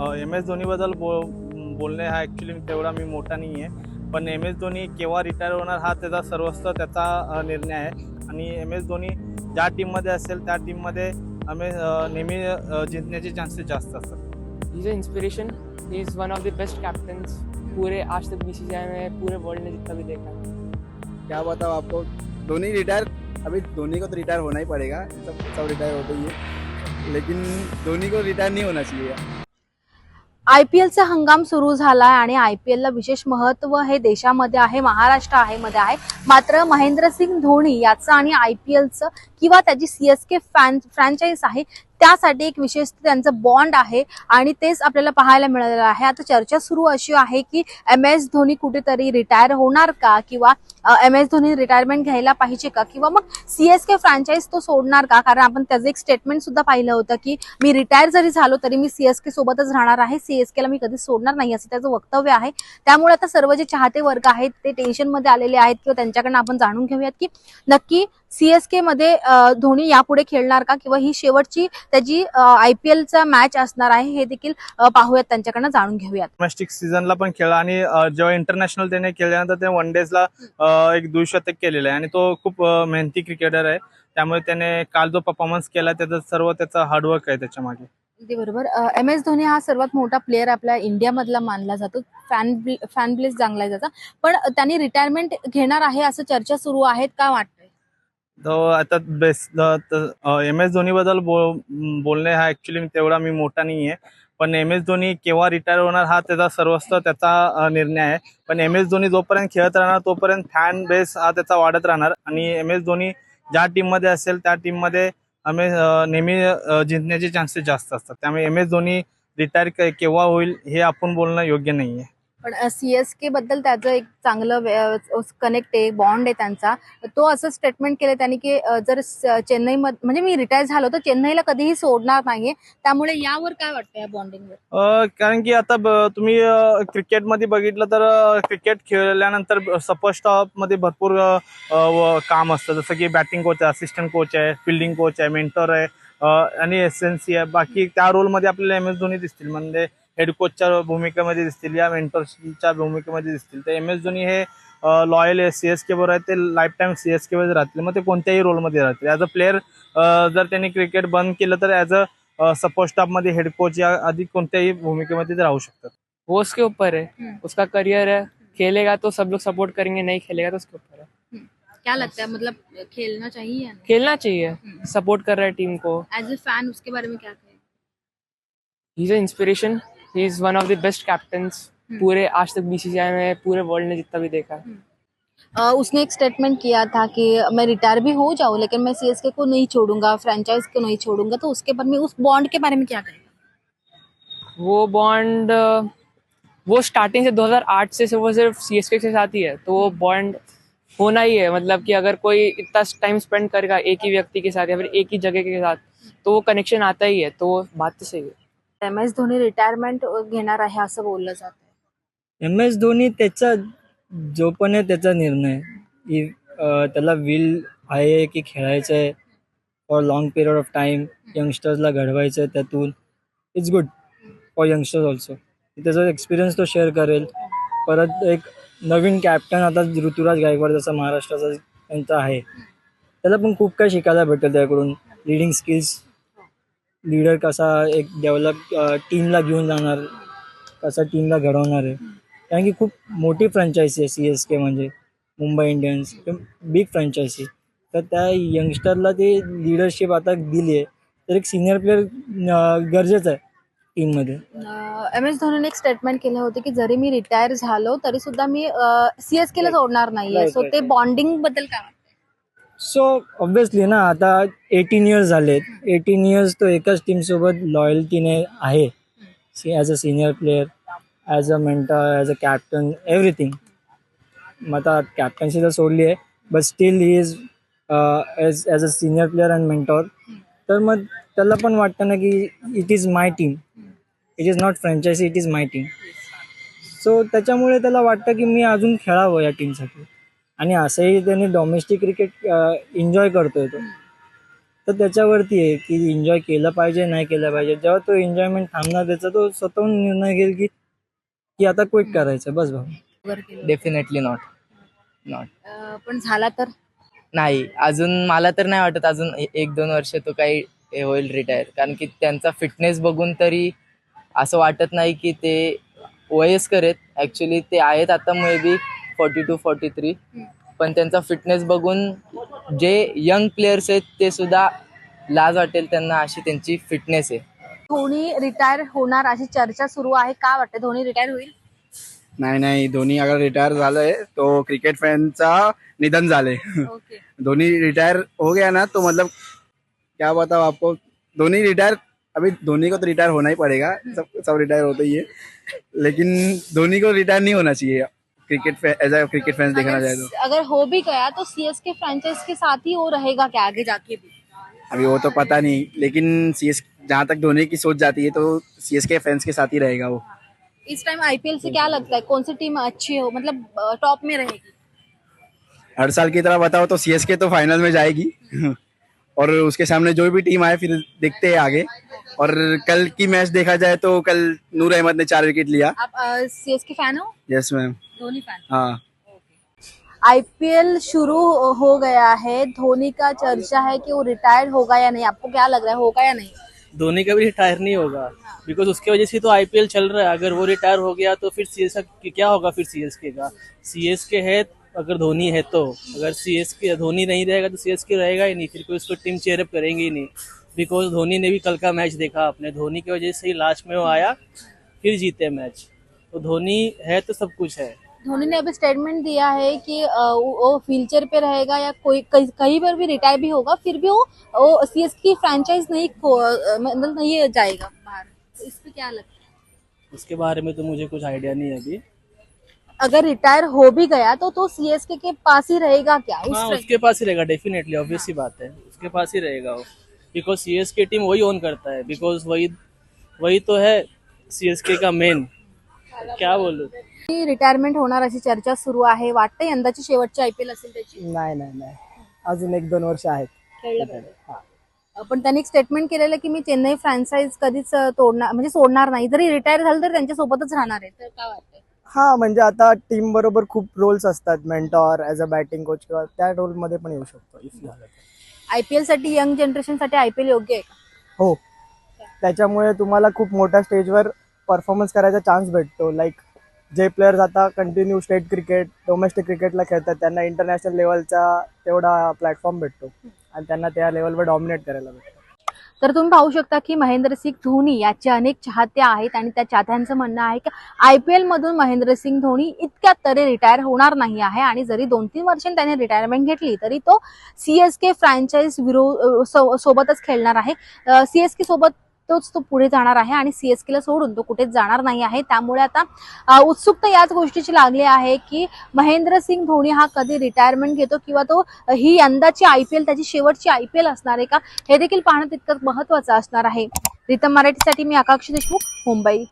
M S धोनीबद्दल बो बोलणे हा ॲक्च्युली तेवढा मी मोठा नाही आहे पण एम एस धोनी केव्हा रिटायर होणार हा त्याचा सर्वस्व त्याचा अ, निर्णय आहे. आणि एम एस धोनी ज्या टीममध्ये असेल त्या टीममध्ये आम्ही अ, नेहमी अ, जिंकण्याचे चान्सेस जास्त असतात. An inspiration. He is one of the best captains. पूरे आज तक बीसीसीआई में पूरे वर्ल्ड ने जितना भी देखा है. क्या बताओ आपको? धोनी रिटायर अभी धोनी को तो रिटायर होना ही पड़ेगा। सब सब रिटायर होते ही है। लेकिन धोनी को रिटायर नहीं होना चाहिए। आय पी एलचा हंगाम सुरू झालाय आणि आय पी एलला विशेष महत्त्व हे देशामध्ये आहे महाराष्ट्र आहे मध्ये आहे. मात्र महेंद्रसिंग धोनी याचं आणि आय पी एलचं किंवा त्याची सीएसके फॅन फ्रँचाईज आहे त्यासाठी एक विशेष त्यांचं बॉन्ड आहे आणि तेच आपल्याला पाहायला मिळालेलं आहे. आता चर्चा सुरू अशी आहे की एम एस धोनी कुठेतरी रिटायर होणार का? किंवा एम एस धोनी रिटायरमेंट घ्यायला पाहिजे का? किंवा मग सीएसके फ्रँचाईज तो सोडणार का? कारण आपण त्याचं एक स्टेटमेंट सुद्धा पाहिलं होतं की मी रिटायर जरी झालो तरी मी सीएसके सोबतच राहणार आहे. सीएसके ला मी कधीच सोडणार नाही असं त्याचं वक्तव्य आहे. त्यामुळे आता सर्व जे चाहते वर्ग आहेत ते टेन्शनमध्ये आलेले आहेत किंवा त्यांच्याकडनं आपण जाणून घेऊयात की नक्की सीएसके मध्ये धोनी यापुढे खेळणार का? किंवा ही शेवटची त्याची आय पी एलचा मॅच असणार आहे हे देखील पाहूयात त्यांच्याकडनं जाणून घेऊयात. डोमेस्टिक सीझनला पण खेळला आणि जेव्हा इंटरनॅशनल त्याने केल्यानंतर ते वन डेजला एक दुशतक केलेलं आहे. आणि तो खूप मेहनती क्रिकेटर आहे. त्यामुळे त्याने काल जो परफॉर्मन्स केला त्याचं सर्व त्याचं हार्डवर्क आहे त्याच्यामागे. अगदी बरोबर. एम एस धोनी हा सर्वात मोठा प्लेअर आपल्या इंडियामधला मानला जातो. फॅन फॅन प्लेस चांगला आहे त्याचा. पण त्यांनी रिटायरमेंट घेणार आहे असं चर्चा सुरू आहेत का वाटतंय? तो आता बेस्ट एम एस धोनीबद्दल बो बोलणे हा ॲक्च्युली तेवढा मी मोठा नाही आहे पण एम एस धोनी केव्हा रिटायर होणार हा त्याचा सर्वस्व त्याचा निर्णय आहे. पण एम एस धोनी जोपर्यंत खेळत राहणार तोपर्यंत फॅन बेस हा त्याचा वाढत राहणार. आणि एम एस धोनी ज्या टीममध्ये असेल त्या टीममध्ये आम्ही नेहमी जिंकण्याचे चान्सेस जास्त असतात. त्यामुळे एम एस धोनी रिटायर केव्हा होईल हे आपण बोलणं योग्य नाही आहे पण सीएसके बद्दल त्याचं एक चांगलं कनेक्ट आहे बॉन्ड आहे त्यांचा. तो असं स्टेटमेंट केलं त्यांनी की जर चेन्नई म्हणजे मी रिटायर झालो तर चेन्नईला कधीही सोडणार नाहीये. त्यामुळे यावर काय वाटतं या बॉन्डिंगवर कारण की आता तुम्ही क्रिकेटमध्ये बघितलं तर क्रिकेट खेळल्यानंतर सपोज स्टॉपमध्ये भरपूर काम असतं. जसं की बॅटिंग कोच आहे असिस्टंट कोच आहे फिल्डिंग कोच आहे मेंटर आहे आणि एस एन सी आहे. बाकी त्या रोलमध्ये आपल्याला एम एस धोनी दिसतील. म्हणजे हेड कोचच्या भूमिकेमध्ये दिसतील या मेंटरच्या भूमिकेमध्ये दिसतील. तर एम एस धोनी हे लॉयल सी एस के बरोबर आहे ते lifetime C S K मध्ये राहतील. मग ते कोणत्याही रोलमध्ये राहतील. ॲज अ प्लेअर जर त्यांनी क्रिकेट बंद केलं तर ॲज अ सपोज स्टाफमध्ये हेड कोच या आधी कोणत्याही भूमिकेमध्ये ते राहू शकतात. वो उसके ऊपर है. हम्म। उसका करियर है. खेलेगा तो सब लोग सपोर्ट करेंगे नहीं खेलेगा तो उसके ऊपर है. क्या लगता है मतलब खेलना चाहिए या खेलना चाहिए। सपोर्ट कर रहा है टीम को. एज ए फैन उसके बारे में क्या कहें? He is inspiration he is one of the best captains hmm. पूरे आज तक बीसीसीआई में पूरे वर्ल्ड ने जितना भी देखा है। अ, उसने एक स्टेटमेंट किया था कि मैं रिटायर भी हो जाऊँ लेकिन मैं सीएसके को नहीं छोड़ूँगा फ्रेंचाइज को नहीं छोड़ूँगा तो उसके बारे में उस बॉन्ड के बारे में क्या कहेंगे? वो बॉन्ड वो स्टार्टिंग से 2008 से वो सिर्फ़ सीएसके के साथ ही है तो वो बॉन्ड होना ही है। मतलब कि अगर कोई इतना टाइम स्पेंड करेगा एक ही व्यक्ति के साथ या फिर एक ही जगह के साथ तो वो कनेक्शन आता ही है तो वो बात तो सही है। एम एस धोनी रिटायरमेंट घेणार आहे असं बोललं जात एम एस धोनी त्याचा जो पण आहे त्याचा निर्णय. की त्याला विल आहे की खेळायचं आहे for long period of time यंगस्टर्सला घडवायचं आहे त्यातून. It's good for youngsters also त्याचा एक्सपिरियन्स तो शेअर करेल. परत एक नवीन कॅप्टन आता ऋतुराज गायकवाड जसा महाराष्ट्राचा त्यांचा आहे. त्याला पण खूप काही शिकायला भेटेल त्याकडून. लिडिंग स्किल्स लीडर कसा एक डेव्हलप टीमला घेऊन जाणार कसा टीमला घडवणार आहे. कारण की खूप मोठी फ्रँचायसी आहे सी एस के म्हणजे मुंबई इंडियन्स बिग फ्रँचायसी तर त्या यंगस्टरला ते लिडरशिप आता दिली आहे. तर एक सिनियर प्लेअर गरजेचं आहे टीममध्ये एम एस धोनीने एक स्टेटमेंट केले होते की जरी मी रिटायर झालो तरी सुद्धा मी सीएसके ला Right. सोडणार नाहीये. सो ते. बॉन्डिंगबद्दल काय सो ऑब्विसली ना आता एटीन इयर्स झालेत. एटीन इयर्स तो एकाच टीमसोबत लॉयल्टीने आहे. As a senior player as a mentor as a captain everything मग आता कॅप्टनशी तर सोडली आहे but still he is as as a senior player and mentor तर मग त्याला पण वाटतं ना की it is my team it is not franchise it is my team so त्याच्यामुळे त्याला वाटतं की मी अजून खेळावं या टीमसाठी आणि असंही त्यांनी डोमेस्टिक क्रिकेट एन्जॉय करतोय तो. तर त्याच्यावरती आहे की एन्जॉय केलं पाहिजे नाही केलं पाहिजे. जेव्हा तो एन्जॉयमेंट थांबणार त्याचा तो स्वतःहून निर्णय घेईल की की आता क्विट करायचं. बस भाऊ. डेफिनेटली नॉट नॉट पण झाला तर? नाही. अजून मला तर नाही वाटत अजून एक दोन वर्ष तो काही हे होईल रिटायर कारण की त्यांचा फिटनेस बघून तरी असं वाटत नाही की ते वयस्कर आहेत. ॲक्च्युली ते आहेत आता maybe forty two forty three पण त्यांचा फिटनेस बघून जे यंग प्लेयर्स आहेत ते सुद्धा लाज वाटेल त्यांना अशी त्यांची फिटनेस आहे. धोनी रिटायर होणार अशी चर्चा सुरू आहे. का वाटते धोनी रिटायर होईल? नाही नाही. धोनी अगर रिटायर झालंय तो क्रिकेट फॅनचा निधन झाले ओके धोनी रिटायर हो गया ना तो मतलब क्या बताओ आपको? धोनी रिटायर अभी धोनी को तो रिटायर होना ही पड़ेगा। सब सब रिटायर होते ही है। लेकिन धोनी को रिटायर नहीं होना चाहिए। Cricket as a cricket fans देखना जाए तो। अगर, अगर हो भी गया तो सीएसके फ्रेंचाइज के साथ ही वो रहेगा क्या आगे जाके भी? अभी वो तो पता नहीं लेकिन सी एस जहाँ तक धोनी की सोच जाती है तो सी एस के फैंस के साथ ही रहेगा वो। इस टाइम आईपीएल से क्या लगता है? कौन सी टीम अच्छी हो? मतलब टॉप में रहेगी। हर साल की तरह बताओ तो सी एस के तो फाइनल में जाएगी। और उसके सामने जो भी टीम आए फिर देखते हैं आगे। और कल की मैच देखा जाए तो कल नूर अहमद ने चार विकेट लिया। आप सीएसके फ़ैन हो? यस मैम धोनी फ़ैन हाँ। आईपीएल शुरू हो गया है। धोनी का चर्चा है कि वो रिटायर होगा या नहीं। आपको क्या लग रहा है होगा या नहीं? धोनी का भी रिटायर नहीं होगा। बिकॉज़ उसकी वजह से तो आईपीएल चल रहा है। अगर वो रिटायर हो गया तो फिर सी एस क्या होगा फिर सी एस के का? सी एस के है अगर धोनी है तो। अगर सी एस के धोनी नहीं रहेगा तो सी एस के रहेगा ही नहीं फिर कोई उसको टीम चेयरअप करेंगे ही नहीं। बिकॉज़ धोनी ने भी कल का मैच देखा आपने धोनी की वजह से ही लास्ट में वो आया फिर जीते मैच तो धोनी है तो सब कुछ है। धोनी ने अभी स्टेटमेंट दिया है कि वो व्हीलचेयर पे रहेगा या कोई कहीं पर भी रिटायर भी होगा फिर भी वो, वो सीएस की फ्रेंचाइज नहीं मतलब नहीं जाएगा बाहर। तो इस पे क्या लगता है? उसके बारे में तो मुझे कुछ आइडिया नहीं है अभी। अगर रिटायर हो भी गया तो तो सीएसके के पास ही रहेगा क्या? हाँ उसके पास ही रहेगा डेफिनेटली ऑब्वियस सी बात है। उसके पास ही रहेगा वो। Because C S K team वही ओन करता है। बिकॉज वही वही तो है सी एस के का मेन क्या बोलूँ? रिटायरमेंट होणार अशी चर्चा सुरू आहे वाटते यंदाची शेवटची आयपीएल असेल त्याची? नाही नाही नाही. अजून एक दोन वर्ष आहेत. खेळलं पाहिजे पण त्यांनी एक स्टेटमेंट केलेलं की मी चेन्नई फ्रँचाईज कधीच तोडणार म्हणजे सोडणार नाही. जरी रिटायर झालं तर त्यांच्या सोबतच राहणार आहे. तर काय वाटतंय? हा म्हणजे आता टीम बरोबर खूप रोल्स असतात. Mentor as a batting coach किंवा त्या रोलमध्ये पण येऊ शकतो इफ झालं तर. आयपीएलसाठी यंग जनरेशनसाठी आयपीएल योग्य आहे का? हो. त्याच्यामुळे तुम्हाला खूप मोठ्या स्टेजवर परफॉर्मन्स करायचा चान्स भेटतो. लाईक जे प्लेयर्स आता कंटिन्यू स्टेट क्रिकेट डोमेस्टिक क्रिकेटला खेळतात त्यांना इंटरनॅशनल लेवलचा तेवढा प्लॅटफॉर्म भेटतो. आणि त्यांना त्या लेवलवर डॉमिनेट करायला भेटतो. तर तुम्ही पाहू शकता की महेंद्रसिंग धोनी याचे अनेक चाहते आहेत आणि त्या चाहत्यांचं म्हणणं आहे की आय पी मधून महेंद्रसिंग धोनी इतक्यात तरी रिटायर होणार नाही आहे. आणि जरी दोन तीन वर्षांनी त्याने रिटायरमेंट घेतली तरी तो सीएसके फ्रँचाईज विरो सो- सोबतच खेळणार आहे. सीएसके सोबत तोच तो पुढे जाणार आहे आणि सीएसकेला सोडून तो कुठेच जाणार नाही आहे. त्यामुळे आता उत्सुकता याच गोष्टीची लागली आहे की महेंद्रसिंग धोनी हा कधी रिटायरमेंट घेतो किंवा तो ही यंदाची आयपीएल त्याची शेवटची आयपीएल असणार आहे का? हे देखील पाहणं तितकंच महत्वाचं असणार आहे. रितम मराठीसाठी मी आकाक्षी देशमुख मुंबई.